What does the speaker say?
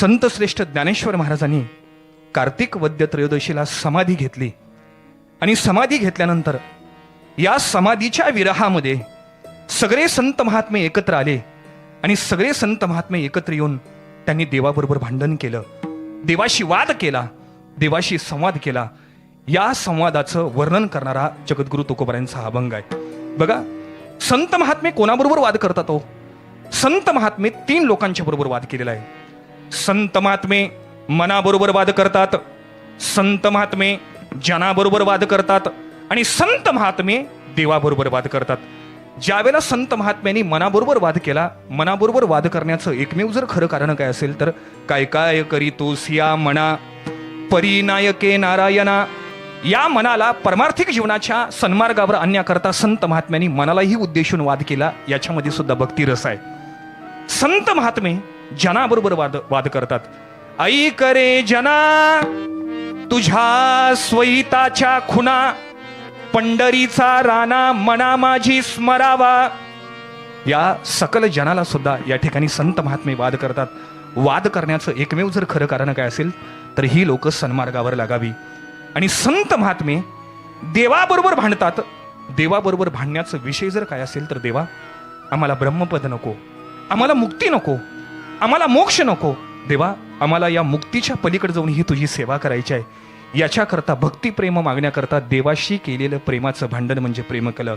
संत श्रेष्ठ ज्ञानेश्वर महाराजांनी कार्तिक वद्य त्रयोदशीला समाधी घेतली. आणि समाधी घेतल्यानंतर या समाधीच्या विरहामध्ये सगळे संत महात्मे एकत्र आले आणि सगळे संत महात्मे एकत्र येऊन त्यांनी देवाबरोबर भांडण केलं. देवाशी वाद केला देवाशी संवाद केला. या संवादाचं वर्णन करणारा जगद्गुरु तुकोबऱ्यांचा अभंग आहे. बघा संत महात्मे कोणाबरोबर वाद करतात हो? संत महात्मे तीन लोकांच्या बरोबर वाद केलेला आहे. संत महात्मे मनाबरोबर वाद करतात. संत महात्मे जनाबरोबर वाद करतात. आणि संत महात्मे देवाबरोबर वाद करतात. ज्यावेळेला संत महात्म्यांनी मनाबरोबर वाद केला मनाबरोबर वाद करण्याचं एकमेव जर खरं कारण काय असेल तर काय काय करी तोस या मना परिनायके नारायणा. या मनाला परमार्थिक जीवनाच्या सन्मार्गावर आणण्याकरता संत महात्म्यांनी मनालाही उद्देशून वाद केला याच्यामध्ये सुद्धा भक्तिरस आहे. संत महात्मे जनाबरोबर वाद वाद करतात. आई करे जना तुझ्या स्वैताच्या खुना पंढरीचा राणा मना माझी स्मरावा. या सकल जनाला सुद्धा या ठिकाणी संत महात्मे वाद करतात. वाद करण्याचं एकमेव जर खरं कारण काय असेल तर ही लोक सन्मार्गावर लागावी. आणि संत महात्मे देवाबरोबर भांडतात. देवाबरोबर भांडण्याचं विषय जर काय असेल तर देवा आम्हाला ब्रह्मपद नको. आम्हाला मुक्ती नको. आम्हाला मोक्ष नको. देवा आम्हाला या मुक्तीच्या पलीकडे जाऊन ही तुझी सेवा करायची आहे. याच्याकरता भक्तिप्रेम मागण्याकरता देवाशी केलेलं प्रेमाचं भांडण म्हणजे प्रेम केलं